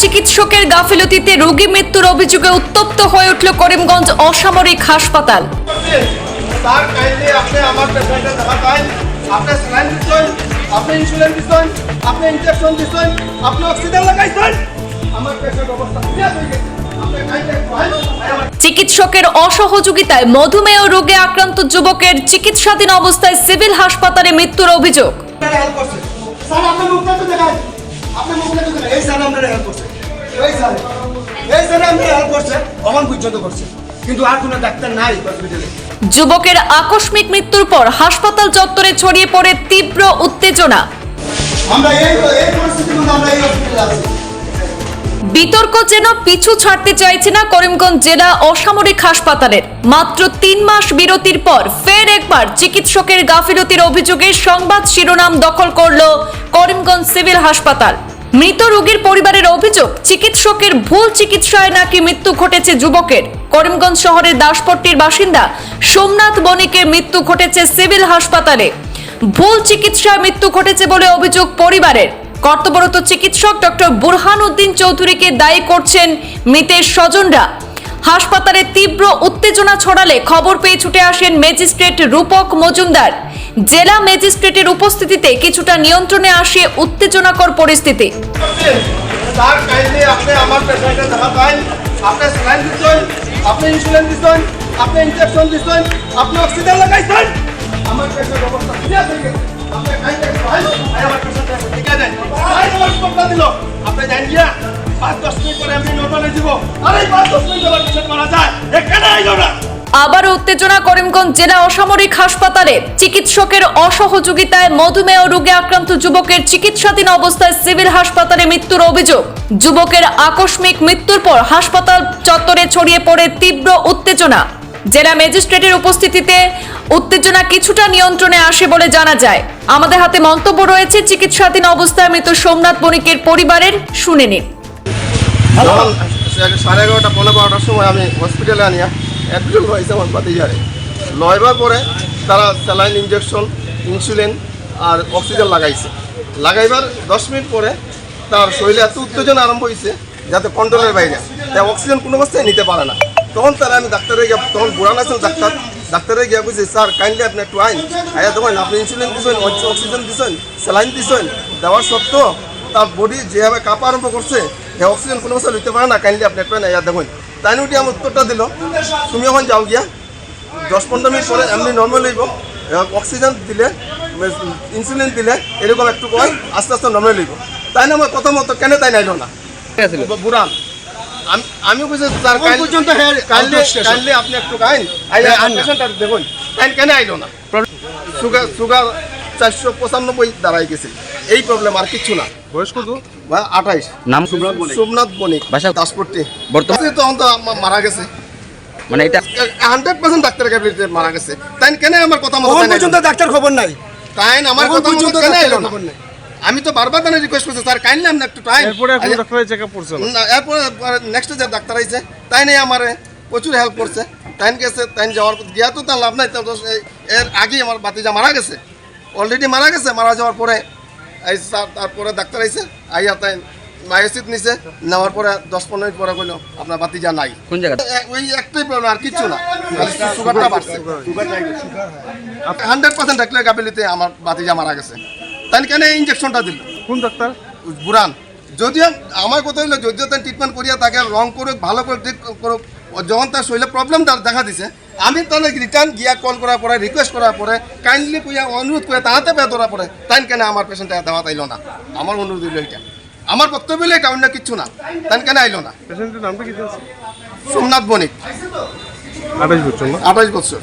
চিকিৎসকের গাফিলতিতে রোগী মৃত্যুর অভিযোগে উত্তপ্ত হয়ে উঠল করিমগঞ্জ অসামরিক হাসপাতাল। চিকিৎসকের অসহযোগিতায় মধুমেহ রোগে আক্রান্ত যুবকের চিকিৎসাধীন অবস্থায় সিভিল হাসপাতালে মৃত্যুর অভিযোগ। স্যার আপনি মুখটা তো দেখান আপনি মুখটা তো দেখান এই স্যার আপনারা হেল্প করছে এই স্যার এই স্যার আপনারা হেল্প করছে অমান পর্যন্ত করছে। কিন্তু আর কোনো ডাক্তার নাই হসপিটালে যুবকের আকস্মিক মৃত্যুর পর হাসপাতাল চত্বরে ছড়িয়ে পড়ে তীব্র উত্তেজনা। আমরা এই এই পরিস্থিতির মধ্যে আমরা এই হসপিটালে আছি। বিতর্ক যেন পিছু ছাড়তে চাইছে না করিমগঞ্জ জেলা অসামরিক হাসপাতালের। মাত্র তিন মাস বিরতির পর ফের একবার চিকিৎসকের গাফিলতির অভিযোগে সংবাদ শিরোনাম দখল করল করিমগঞ্জ সিভিল হাসপাতাল। মৃত রোগীর পরিবারের অভিযোগ, চিকিৎসকের ভুল চিকিৎসায় নাকি মৃত্যু ঘটেছে যুবকের। করিমগঞ্জ শহরের দাসপট্টির বাসিন্দা সোমনাথ বণিকের মৃত্যু ঘটেছে সিভিল হাসপাতালে। ভুল চিকিৎসায় মৃত্যু ঘটেছে বলে অভিযোগ পরিবারের। কর্তব্যরত চিকিৎসক ডক্টর বুরহান উদ্দিন চৌধুরীকে দায়ী করছেন মৃতের স্বজনরা। হাসপাতালে তীব্র উত্তেজনা ছড়ালে খবর পেয়ে ছুটে আসেন ম্যাজিস্ট্রেট রূপক মজুমদার। জেলা ম্যাজিস্ট্রেটের উপস্থিতিতে কিছুটা নিয়ন্ত্রণে আসে উত্তেজনাকর পরিস্থিতি। আপনি আমার মিনিট পরে আমি আরে এই পাঁচ দশ মিনিট যায় এখানে আইলো না আবারও উত্তেজনা করিমগঞ্জ জেলা অসামরিক হাসপাতালে চিকিৎসকের অসহযোগিতায় মধুমেহ রোগে আক্রান্ত যুবকের চিকিৎসাধীন অবস্থায় সিভিল হাসপাতালে মৃত্যুর অভিযোগ। যুবকের আকস্মিক মৃত্যুর পর হাসপাতাল চত্বরে ছড়িয়ে পড়ে তীব্র উত্তেজনা। জেলা ম্যাজিস্ট্রেটের উপস্থিতিতে উত্তেজনা কিছুটা নিয়ন্ত্রণে আসে বলে জানা যায়। আমাদের হাতে মন্তব্য রয়েছে চিকিৎসাধীন অবস্থায় মৃত সোমনাথ বণিকের পরিবারের শুনে নিন সাড়ে এগারোটা পনেরো বারোটার সময় আমি হসপিটালে আনিয়া অ্যাডমিট হয়েছে আমার বাতিজারে। লয়বার পরে তারা স্যালাইন ইঞ্জেকশন ইনসুলিন আর অক্সিজেন লাগাইছে। লাগাইবার দশ মিনিট পরে তার শরীরে এত উত্তেজনা আরম্ভ হয়েছে যাতে কন্ট্রোলের বাইরে। তাই অক্সিজেন কোনো অবস্থায় নিতে পারে না। তখন তারা আমি ডাক্তারে গিয়ে তখন বুড়ান আছেন ডাক্তার। ডাক্তারে গিয়ে বুঝছি স্যার কাইন্ডলি আপনি একটু আইন। আয়া তখন আপনি ইনসুলিন দিচ্ছেন অক্সিজেন দিচ্ছেন স্যালাইন দিচ্ছেন দেওয়ার সত্ত্বেও তার বডি যেভাবে কাঁপা আরম্ভ করছে সে অক্সিজেন কোনো বছর নিতে পারে না কাইন্ডলি আপনি একটু ইয়া দেখুন। তাই উঠি আমার উত্তরটা দিল তুমি এখন যাও গিয়া দশ পনেরো মিনিট পরে এমনি নর্মাল হইব অক্সিজেন দিলে ইনসুলিন দিলে এরকম একটু কয় আস্তে আস্তে নর্মাল হইব। তাই না আমার কথা মতো কেন তাই নাইল না। বুড়ান আমি আমি বুঝছি স্যার পর্যন্ত কাইন্ডলি কাইন্ডলি আপনি একটু কাইন পেশেন্টটা দেখুন। কাইন কেন আইলো না। সুগার সুগার চারশো পঁচানব্বই দাঁড়াই গেছে। এই প্রবলেম আর কিচ্ছু না। বয়স কত? বা আঠাইশ। নাম সোমনাথ বণিক? দাসপট্টি বর্তমানে তখন তো মারা গেছে। মানে এটা হান্ড্রেড পার্সেন্ট ডাক্তার ক্যাবিনেটে মারা গেছে। তাই কেন আমার কথা মতো পর্যন্ত ডাক্তার খবর নাই। তাই আমার কথা পর্যন্ত কেন এলো না? খবর নাই। আমি তো বারবার তাহলে রিকোয়েস্ট করছি স্যার কাইন্ডলি আপনি একটু টাইম এরপরে এখন ডাক্তার চেক আপ না এরপরে নেক্সট যে ডাক্তার আইছে তাই নেই আমার প্রচুর হেল্প করছে। তাইন গেছে তাইন যাওয়ার গিয়া তো তার লাভ নাই তো এর আগেই আমার বাতিজা মারা গেছে। অলরেডি মারা গেছে মারা যাওয়ার পরে এই তারপরে ডাক্তার আইছে আইয়া তাই মায়োসিট নিছে নেওয়ার পরে দশ পনেরো মিনিট পরে কইলো আপনার বাতিজা নাই। কোন জায়গা ওই একটাই প্রবলেম আর কিচ্ছু না। সুগারটা বাড়ছে। হান্ড্রেড পার্সেন্ট ডাক্তার গাবিলিতে আমার বাতিজা মারা গেছে। তাই কেন ইঞ্জেকশনটা দিল? কোন ডাক্তার? বুড়ান। যদিও আমার কথা হলো যদিও ট্রিটমেন্ট করিয়া তাকে রং করুক ভালো করে ট্রিট করুক যখন তার শরীরে প্রবলেম দেখা দিছে আমি তাহলে রিটার্ন গিয়া কল করার পরে রিকোয়েস্ট করার পরে কাইন্ডলি কইয়া অনুরোধ করে তাহাতে পেয়ে ধরা পরে তাই কেন আমার পেশেন্টে দেওয়া তাইল না? আমার অনুরোধ হইল এটা আমার বক্তব্য হইলে এটা অন্য কিচ্ছু না। তাই কেন আইলো না? পেশেন্টের নামটা কি সোমনাথ বণিক। আঠাশ বছর আঠাশ বছর।